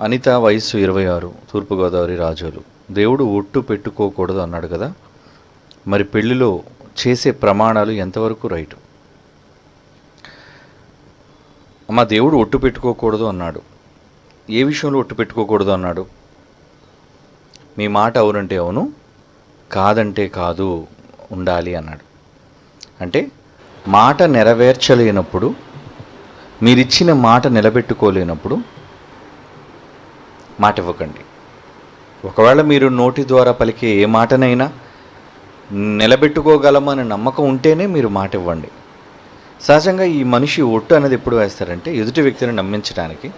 అనిత వయస్సు ఇరవై ఆరు తూర్పుగోదావరి రాజోలు. దేవుడు ఒట్టు పెట్టుకోకూడదు అన్నాడు కదా? మరి పెళ్ళిలో చేసే ప్రమాణాలు ఎంతవరకు రైట్? మా దేవుడు ఒట్టు పెట్టుకోకూడదు అన్నాడు. ఏ విషయంలో ఒట్టు పెట్టుకోకూడదు అన్నాడు? మీ మాట అవునంటే అవును కాదంటే కాదు ఉండాలి అన్నాడు. అంటే మాట నెరవేర్చలేనప్పుడు మీరిచ్చిన మాట నిలబెట్టుకోలేనప్పుడు మాట ఇవ్వకండి ఒకవేళ మీరు నోటి ద్వారా పలికే ఏ మాటనైనా నిలబెట్టుకోగలమని నమ్మకం ఉంటేనే మీరు మాట ఇవ్వండి సహజంగా ఈ మనిషి ఒట్టు అనేది ఎప్పుడు వేస్తారంటే ఎదుటి వ్యక్తిని నమ్మించడానికి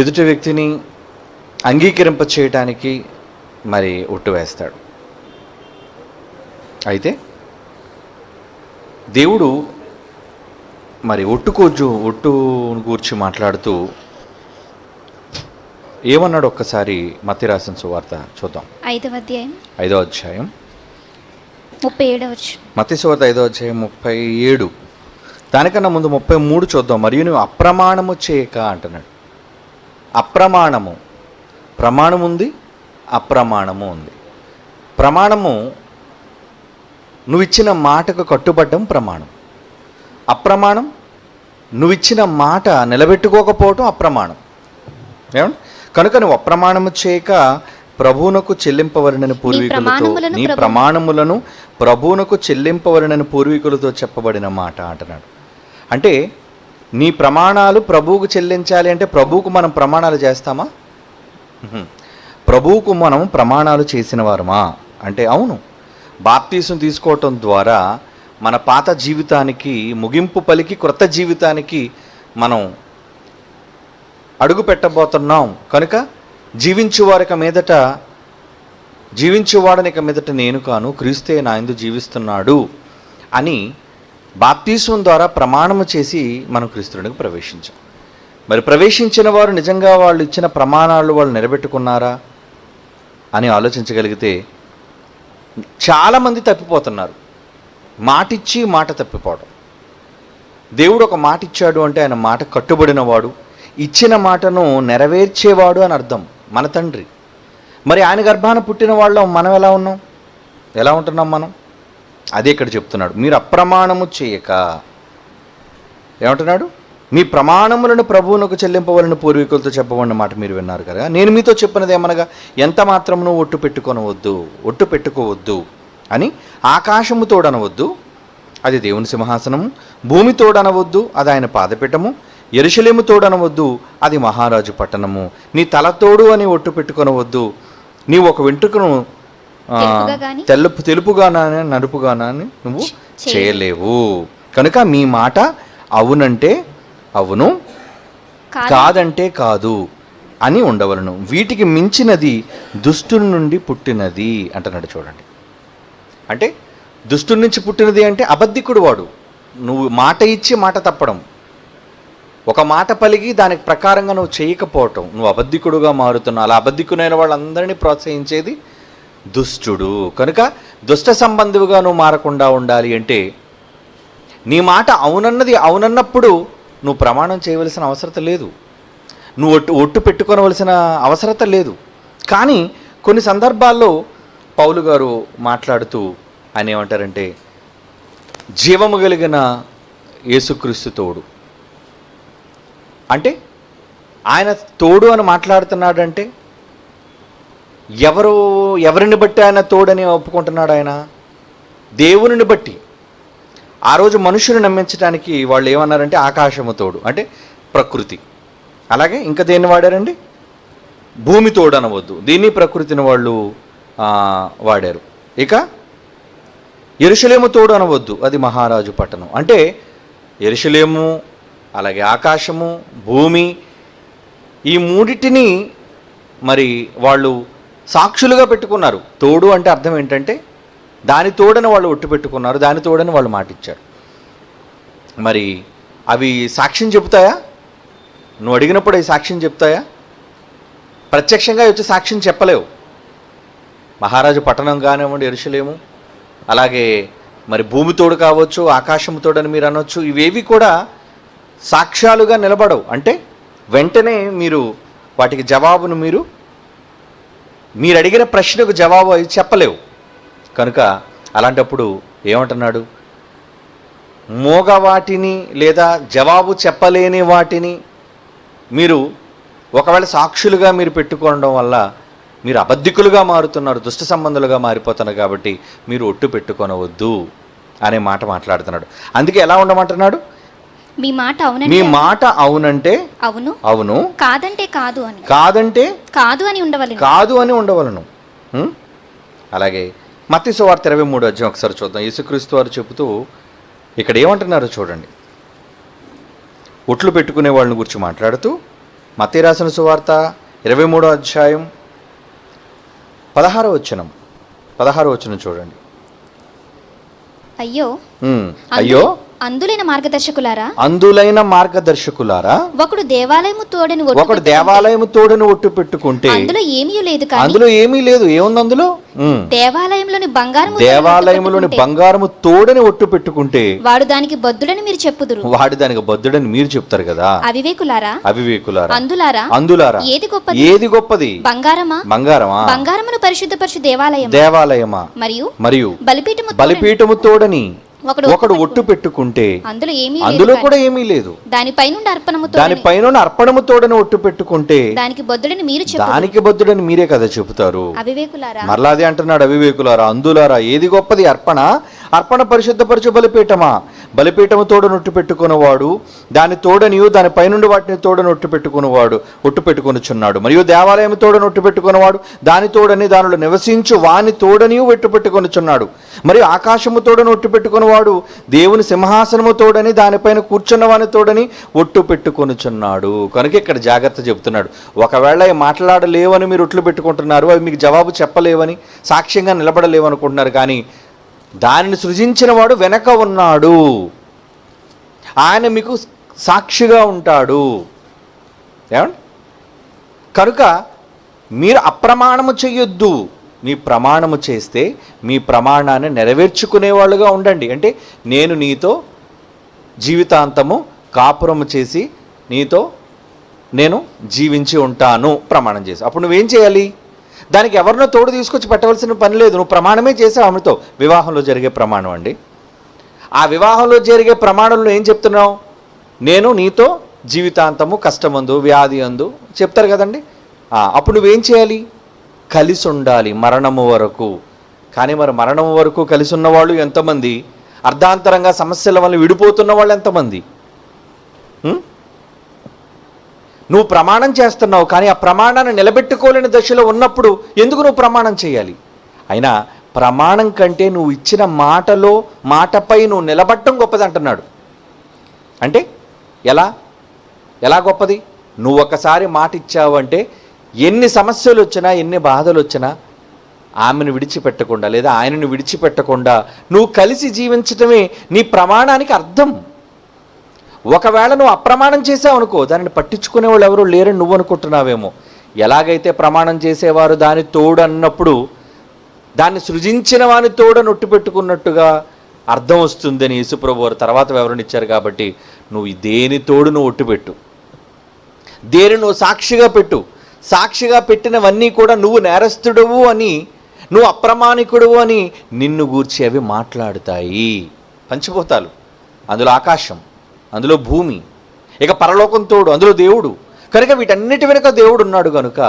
ఎదుటి వ్యక్తిని అంగీకరింప చేయడానికి మరి ఒట్టు వేస్తాడు. అయితే దేవుడు మరి ఒట్టుకోజు ఒట్టు గూర్చి మాట్లాడుతూ ఏమన్నాడు ఒక్కసారి మత్తి రాసిన సువార్త చూద్దాం. ఐదవ అధ్యాయం. ఐదో అధ్యాయం. ముప్పై ఏడవచ్చు మత్తి సువార్త ఐదో అధ్యాయం ముప్పై ఏడు. దానికన్నా ముందు ముప్పై మూడు చూద్దాం. మరియు నువ్వు అప్రమాణము చేయక అంటున్నాడు. అప్రమాణము. ప్రమాణం ఉంది అప్రమాణము ఉంది. ప్రమాణము నువ్వు ఇచ్చిన మాటకు కట్టుబడ్డం ప్రమాణం. అప్రమాణం నువ్వు ఇచ్చిన మాట నిలబెట్టుకోకపోవటం అప్రమాణం. ఏమండి? కనుక నువ్వు అప్రమాణము చేయక ప్రభువునకు చెల్లింపవలనని పూర్వీకులతో నీ ప్రమాణములను ప్రభువునకు చెల్లింపవలనని పూర్వీకులతో చెప్పబడిన మాట అంటున్నాడు. అంటే నీ ప్రమాణాలు ప్రభువుకు చెల్లించాలి అంటే ప్రభువుకు మనం ప్రమాణాలు చేస్తామా. ప్రభువుకు మనం ప్రమాణాలు చేసిన వారమా అంటే అవును. బాప్తీసం తీసుకోవటం ద్వారా మన పాత జీవితానికి ముగింపు పలికి క్రొత్త జీవితానికి మనం అడుగు పెట్టబోతున్నాం కనుక జీవించువారిక మీదట జీవించువాడనిక మీదట నేను కాను క్రీస్తే నా ఎందు జీవిస్తున్నాడు అని బాప్తీసం ద్వారా ప్రమాణము చేసి మనం క్రీస్తునికి ప్రవేశించాం. మరి ప్రవేశించిన వారు నిజంగా వాళ్ళు ఇచ్చిన ప్రమాణాలు వాళ్ళు నిలబెట్టుకున్నారా అని ఆలోచించగలిగితే చాలామంది తప్పిపోతున్నారు. మాటిచ్చి మాట తప్పిపోవడం. దేవుడు ఒక మాట ఇచ్చాడు అంటే ఆయన మాట కట్టుబడినవాడు. ఇచ్చిన మాటను నెరవేర్చేవాడు అని అర్థం మన తండ్రి. మరి ఆయన గర్భాన పుట్టిన వాళ్ళం మనం ఎలా ఉన్నాం? ఎలా ఉంటున్నాం మనం? అదే ఇక్కడ చెప్తున్నాడు. మీరు అప్రమాణము చేయక. ఏమంటున్నాడు? మీ ప్రమాణములను ప్రభువునకు చెల్లింపవలని పూర్వీకులతో చెప్పబడిన మాట మీరు విన్నారు కదా. నేను మీతో చెప్పినది ఏమనగా ఎంత మాత్రమును ఒట్టు పెట్టుకొనవద్దు ఒట్టు పెట్టుకోవద్దు అని ఆకాశము తోడనవద్దు అది దేవుని సింహాసనము. భూమి తోడనవద్దు అది ఆయన పాదపీఠము. ఎరుషలేము తోడనవద్దు అది మహారాజు పట్టణము. నీ తల తోడు అని ఒట్టు పెట్టుకొనవద్దు. నీవు ఒక వెంట్రుకను? తెలుపు తెలుపుగానా నలుపుగానా అని నువ్వు చేయలేవు. కనుక మీ మాట అవునంటే అవును కాదు. కాదంటే కాదు అని ఉండవలను. వీటికి మించినది దుష్టుని నుండి పుట్టినది అంటున్నాడు చూడండి. అంటే దుష్టుని నుంచి పుట్టినది అంటే అబద్ధికుడు వాడు. నువ్వు మాట ఇచ్చి మాట తప్పడం. ఒక మాట పలిగి దానికి ప్రకారంగా నువ్వు చేయకపోవటం నువ్వు అబద్ధికుడుగా మారుతున్నావు అలా అబద్ధికునైన వాళ్ళందరినీ ప్రోత్సహించేది దుష్టుడు. కనుక దుష్ట సంబంధువుగా నువ్వు మారకుండా ఉండాలి అంటే నీ మాట అవునన్నది అవునన్నప్పుడు నువ్వు ప్రమాణం చేయవలసిన అవసరత లేదు. నువ్వు ఒట్టు ఒట్టు పెట్టుకోవలసిన అవసరత లేదు. కానీ కొన్ని సందర్భాల్లో పౌలు గారు మాట్లాడుతూ ఆయన ఏమంటారంటే జీవము కలిగిన యేసుక్రీస్తు తోడు. అంటే ఆయన తోడు అని మాట్లాడుతున్నాడంటే ఎవరు ఎవరిని బట్టి ఆయన తోడని ఒప్పుకుంటున్నాడు ఆయన? దేవునిని బట్టి. ఆ రోజు మనుషుని నమ్మించడానికి వాళ్ళు ఏమన్నారంటే ఆకాశము తోడు అంటే ప్రకృతి. అలాగే ఇంకా దేన్ని వాడారండి? భూమి తోడు అనవద్దు. దీన్ని ప్రకృతిని వాళ్ళు వాడారు. ఇక ఎరుషలేము తోడు అనవద్దు. అది మహారాజు పట్టణం. అంటే ఎరుషలేము అలాగే ఆకాశము భూమి ఈ మూడిటిని మరి వాళ్ళు సాక్షులుగా పెట్టుకున్నారు. తోడు అంటే అర్థం ఏంటంటే దాని తోడని వాళ్ళు ఒట్టు పెట్టుకున్నారు దాని తోడని వాళ్ళు మాటిచ్చారు. మరి అవి సాక్ష్యం చెబుతాయా? నువ్వు అడిగినప్పుడు అవి సాక్ష్యం చెప్తాయా ప్రత్యక్షంగా వచ్చి సాక్ష్యం చెప్పలేవు. మహారాజు పట్టణం కానివ్వండి ఎరుసలేము అలాగే మరి భూమి తోడు కావచ్చు ఆకాశం తోడని మీరు అనొచ్చు ఇవేవి కూడా సాక్ష్యాలుగా నిలబడవు. అంటే వెంటనే మీరు వాటికి జవాబును మీరు మీరు అడిగిన ప్రశ్నకు జవాబు అవి చెప్పలేవు. కనుక అలాంటప్పుడు ఏమంటున్నాడు? మోగ వాటిని లేదా జవాబు చెప్పలేని వాటిని మీరు ఒకవేళ సాక్షులుగా మీరు పెట్టుకోవడం వల్ల మీరు అబద్ధికులుగా మారుతున్నారు దుష్ట సంబంధులుగా మారిపోతున్నారు కాబట్టి మీరు ఒట్టు పెట్టుకొనవద్దు అనే మాట మాట్లాడుతున్నాడు. అందుకే ఎలా ఉండమంటున్నాడు? మీ మాట మీ అవునంటే మాట అవునంటే అవును. అవును. కాదంటే కాదు అని. కాదంటే కాదు అని ఉండవలను. కాదు అని ఉండవలను? అలాగే మత్తి సువార్త ఇరవై మూడు అధ్యాయం ఒకసారి చూద్దాం. యేసుక్రీస్తు వారు చెబుతూ ఇక్కడ ఏమంటున్నారో చూడండి. ఒట్లు పెట్టుకునే వాళ్ళని గురించి మాట్లాడుతూ మత్తి రాసిన సువార్త ఇరవై మూడో అధ్యాయం పదహారో వచనం. పదహారో వచనం చూడండి. అయ్యో. అయ్యో. అందులైన మార్గదర్శకులారా? అందులైన మార్గదర్శకులారా? ఒకడు దేవాలయము తోడని ఒకడు దేవాలయము తోడును ఒట్టు పెట్టుకుంటే అందులో ఏమీ లేదు అందులో ఏమీ లేదు. ఏముంది అందులో. దేవాలయంలోని బంగారము దేవాలయములోని పెట్టుకుంటే బంగారము తోడని ఒట్టు పెట్టుకుంటే వాడు దానికి బద్దుడని మీరు చెప్పుదురు. వాడి దానికి బద్దుడని మీరు చెప్తారు కదా? అవివేకులారా? అవివేకులారా? అందులారా? అందులారా? ఏది గొప్పది? ఏది గొప్పది? బంగారమా? బంగారమా? బంగారమును పరిశుద్ధపరచు దేవాలయం దేవాలయమా? మరియు మరియు బలిపీఠము బలిపీఠము తోడని ఒకడు ఒట్టు పెట్టుకుంటే అందులో ఏమీ అందులో కూడా ఏమీ లేదు. దానిపై నుండి అర్పణము దాని తోడని పైన అర్పణము తోడని ఒట్టు పెట్టుకుంటే దానికి బొద్దుడని మీరు దానికి బద్దుడని మీరే కదా చెబుతారు. అవివేకులారా? మరలా అదే అంటున్నాడు అవివేకులారా అందులారా ఏది గొప్పది అర్పణ? అర్పణ పరిశుద్ధపరచు బలిపీఠమా? బలిపీఠము తోడ నొట్టు పెట్టుకున్నవాడు దాని తోడనియు దాని పైనుండి వాటిని తోడ నొట్టు పెట్టుకునేవాడు ఒట్టు పెట్టుకొనుచున్నాడు. మరియు దేవాలయం తోడ నొట్టు పెట్టుకునేవాడు దాని తోడని దానిలో నివసించు వాని తోడనియు వెట్టు పెట్టుకొనుచున్నాడు. మరియు ఆకాశము తోడ నొట్టు పెట్టుకునేవాడు దేవుని సింహాసనము తోడని దానిపైన కూర్చున్న వాని తోడని ఒట్టు పెట్టుకొనుచున్నాడు. కనుక ఇక్కడ జాగ్రత్త చెబుతున్నాడు. ఒకవేళ మాట్లాడలేవని మీరు ఒట్లు పెట్టుకుంటున్నారు అవి మీకు జవాబు చెప్పలేవని సాక్ష్యంగా నిలబడలేవనుకుంటున్నారు కానీ దానిని సృజించిన వాడు వెనక ఉన్నాడు. ఆయన మీకు సాక్షిగా ఉంటాడు. ఏమండి? కనుక మీరు అప్రమాణము చెయ్యొద్దు. మీ ప్రమాణము చేస్తే మీ ప్రమాణాన్ని నెరవేర్చుకునేవాళ్ళుగా ఉండండి. అంటే నేను నీతో జీవితాంతము కాపురము చేసి నీతో నేను జీవించి ఉంటాను ప్రమాణం చేసి. అప్పుడు నువ్వేం చేయాలి? దానికి ఎవరినో తోడు తీసుకొచ్చి పెట్టవలసిన పని లేదు. నువ్వు ప్రమాణమే చేసావు ఆమెతో వివాహంలో జరిగే ప్రమాణం అండి. ఆ వివాహంలో జరిగే ప్రమాణంలో ఏం చెప్తున్నావు? నేను నీతో జీవితాంతము కష్టమందు వ్యాధి అందు చెప్తారు కదండి. అప్పుడు నువ్వేం చేయాలి? కలిసి ఉండాలి మరణము వరకు. కానీ మరి మరణం వరకు కలిసి ఉన్నవాళ్ళు ఎంతమంది? అర్ధాంతరంగా సమస్యల వల్ల విడిపోతున్న వాళ్ళు ఎంతమంది? నువ్వు ప్రమాణం చేస్తున్నావు కానీ ఆ ప్రమాణాన్ని నిలబెట్టుకోలేని దశలో ఉన్నప్పుడు ఎందుకు నువ్వు ప్రమాణం చేయాలి? అయినా ప్రమాణం కంటే నువ్వు ఇచ్చిన మాటలో మాటపై నువ్వు నిలబట్టం గొప్పది అంటున్నాడు. అంటే ఎలా? ఎలా గొప్పది? నువ్వు ఒకసారి మాట ఇచ్చావు అంటే ఎన్ని సమస్యలు వచ్చినా ఎన్ని బాధలు వచ్చినా ఆమెను విడిచిపెట్టకుండా లేదా ఆయనను విడిచిపెట్టకుండా నువ్వు కలిసి జీవించటమే నీ ప్రమాణానికి అర్థం. ఒకవేళ నువ్వు అప్రమాణం చేసావు అనుకో దానిని పట్టించుకునే వాళ్ళు ఎవరు లేరని నువ్వు అనుకుంటున్నావేమో. ఎలాగైతే ప్రమాణం చేసేవారు దాని తోడు అన్నప్పుడు దాన్ని సృజించిన వాని తోడ నొట్టు పెట్టుకున్నట్టుగా అర్థం వస్తుందని యేసుప్రభు వారు తర్వాత వివరణిచ్చారు కాబట్టి నువ్వు దేని తోడు నువ్వు ఒట్టుపెట్టు దేని నువ్వు సాక్షిగా పెట్టు. సాక్షిగా పెట్టినవన్నీ కూడా నువ్వు నేరస్తుడవు అని నువ్వు అప్రమాణికుడువు అని నిన్ను గూర్చి అవి మాట్లాడుతాయి. పంచిపోతాలు. అందులో ఆకాశం. అందులో భూమి ఇక పరలోకం తోడు అందులో దేవుడు. కనుక వీటన్నిటి వెనుక దేవుడు ఉన్నాడు కనుక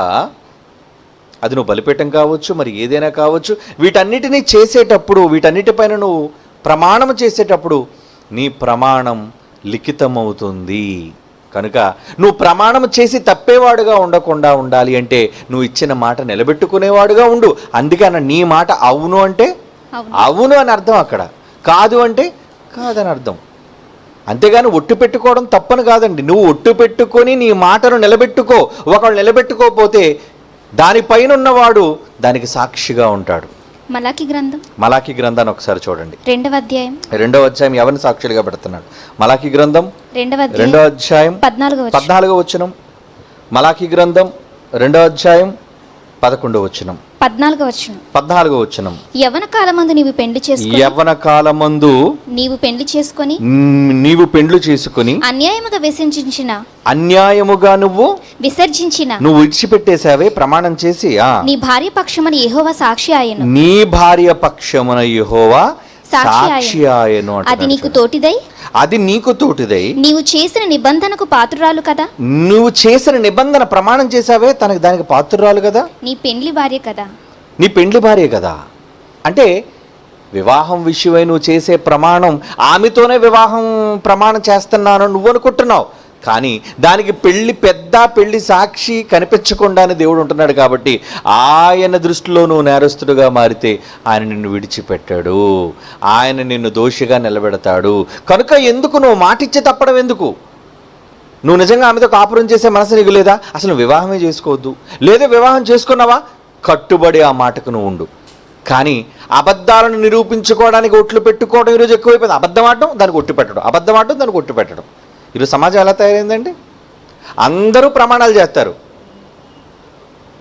అది నువ్వు బలిపీఠం కావచ్చు మరి ఏదైనా కావచ్చు వీటన్నిటినీ చేసేటప్పుడు వీటన్నిటిపైన నువ్వు ప్రమాణం చేసేటప్పుడు నీ ప్రమాణం లిఖితమవుతుంది. కనుక నువ్వు ప్రమాణం చేసి తప్పేవాడుగా ఉండకుండా ఉండాలి అంటే నువ్వు ఇచ్చిన మాట నిలబెట్టుకునేవాడుగా ఉండు. అందుకని నీ మాట అవును అంటే అవును. అవును అని అర్థం అక్కడ. కాదు అంటే కాదని అర్థం. అంతేగాని ఒట్టు పెట్టుకోవడం తప్పని కాదండి. నువ్వు ఒట్టు పెట్టుకొని నీ మాటను నిలబెట్టుకో. ఒకళ్ళు నిలబెట్టుకోకపోతే దానిపైన ఉన్నవాడు దానికి సాక్షిగా ఉంటాడు. మలాకి గ్రంథం. మలాకి గ్రంథాన్ని ఒకసారి చూడండి. రెండవ అధ్యాయం. రెండవ అధ్యాయం ఎవరిని సాక్షులుగా పెడుతున్నాడు? మలాకి గ్రంథం రెండవ అధ్యాయం. రెండవ అధ్యాయం పద్నాలుగవ వచనం. పద్నాలుగో వచనం మలాకి గ్రంథం రెండవ అధ్యాయం పదకొండో వచనం. పద్నాలుగో వచనం. పద్నాలుగో వచనం. యవన కాలమందు నీవు పెండ్లి చేసుకొని యవ్వన కాలమందు నీవు పెండ్లి చేసుకొని నీవు పెండ్లు చేసుకుని అన్యాయముగా విసర్జించిన అన్యాయముగా నువ్వు విసర్జించిన నువ్వు విడిచిపెట్టేశావే ప్రమాణం చేసి నీ భార్య పక్షమని యెహోవా సాక్షి ఆయను. నీ భార్య పక్షమున యెహోవా సాక్షి ఆయను. అది నీకు. తోటిదై అది నీకు తోటిదై. నీవు చేసిన నిబంధనకు పాత్రురాలు కదా? నువ్వు చేసిన నిబంధన ప్రమాణం చేశావే తనకి దానికి పాత్రురాలు కదా? నీ పెండ్లి భార్య కదా? నీ పెండ్లి భార్య కదా? అంటే వివాహం విషయమై నువ్వు చేసే ప్రమాణం ఆమెతోనే వివాహం ప్రమాణం చేస్తున్నాను నువ్వు అనుకుంటున్నావు కానీ దానికి పెళ్ళి పెద్ద పెళ్ళి సాక్షి కనిపించకుండానే దేవుడు ఉంటున్నాడు కాబట్టి ఆయన దృష్టిలో నువ్వు నేరస్తుడుగా మారితే ఆయన నిన్ను విడిచిపెట్టాడు. ఆయన నిన్ను దోషిగా నిలబెడతాడు. కనుక ఎందుకు నువ్వు మాటిచ్చే తప్పడం ఎందుకు? నువ్వు నిజంగా ఆమెతో కాపురం చేసే మనసు నీకు లేదా? అసలు వివాహమే చేసుకోవద్దు. లేదా వివాహం చేసుకున్నావా? కట్టుబడి ఆ మాటకు నువ్వు ఉండు. కానీ అబద్ధాలను నిరూపించుకోవడానికి ఒట్లు పెట్టుకోవడం ఈరోజు ఎక్కువైపోయింది. అబద్ధం ఆడటం దానికి ఒట్టు పెట్టడం. అబద్ధం ఆడటం దానికి ఒట్టు పెట్టడం. ఈరోజు సమాజం ఎలా తయారైందండి? అందరూ ప్రమాణాలు చేస్తారు.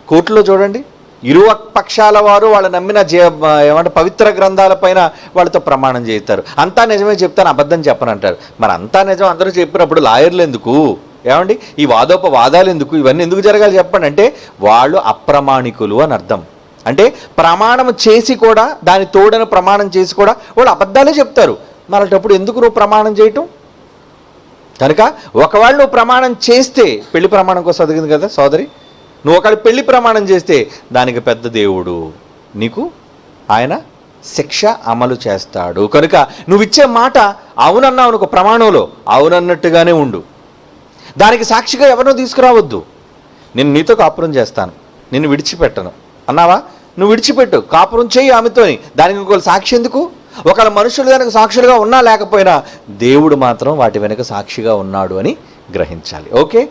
కోర్టులో చూడండి ఇరు పక్షాల వారు వాళ్ళు నమ్మిన జీ ఏమంటే పవిత్ర గ్రంథాలపైన వాళ్ళతో ప్రమాణం చేస్తారు. అంతా నిజమే చెప్తాను అబద్ధం చెప్పనంటారు. మరి అంతా నిజం అందరూ చెప్పినప్పుడు లాయర్లు ఎందుకు? ఏమండి? ఈ వాదోపవాదాలు ఎందుకు? ఇవన్నీ ఎందుకు జరగాలి చెప్పండి. అంటే వాళ్ళు అప్రమాణికులు అని అర్థం. అంటే ప్రమాణం చేసి కూడా దాని తోడని ప్రమాణం చేసి కూడా వాళ్ళు అబద్ధాలే చెప్తారు. మరటప్పుడు ఎందుకు నువ్వు ప్రమాణం చేయటం? కనుక ఒకవేళ నువ్వు ప్రమాణం చేస్తే పెళ్ళి ప్రమాణం కోసం అదిగింది కదా సోదరి? నువ్వు ఒకవేళ పెళ్ళి ప్రమాణం చేస్తే దానికి పెద్ద దేవుడు నీకు ఆయన శిక్ష అమలు చేస్తాడు. కనుక నువ్వు ఇచ్చే మాట అవునన్నావు అనుకో ప్రమాణంలో అవునన్నట్టుగానే ఉండు. దానికి సాక్షిగా ఎవరినో తీసుకురావద్దు. నేను నీతో కాపురం చేస్తాను. నిన్ను విడిచిపెట్టను. అన్నావా? నువ్వు విడిచిపెట్టు. కాపురం చేయి ఆమెతోని. దానికి ఇంకొక సాక్షి ఎందుకు? ఒకళ్ళ మనుషులు దానికి సాక్షులుగా ఉన్నా లేకపోయినా దేవుడు మాత్రం వాటి వెనుక సాక్షిగా ఉన్నాడు అని గ్రహించాలి. ఓకే?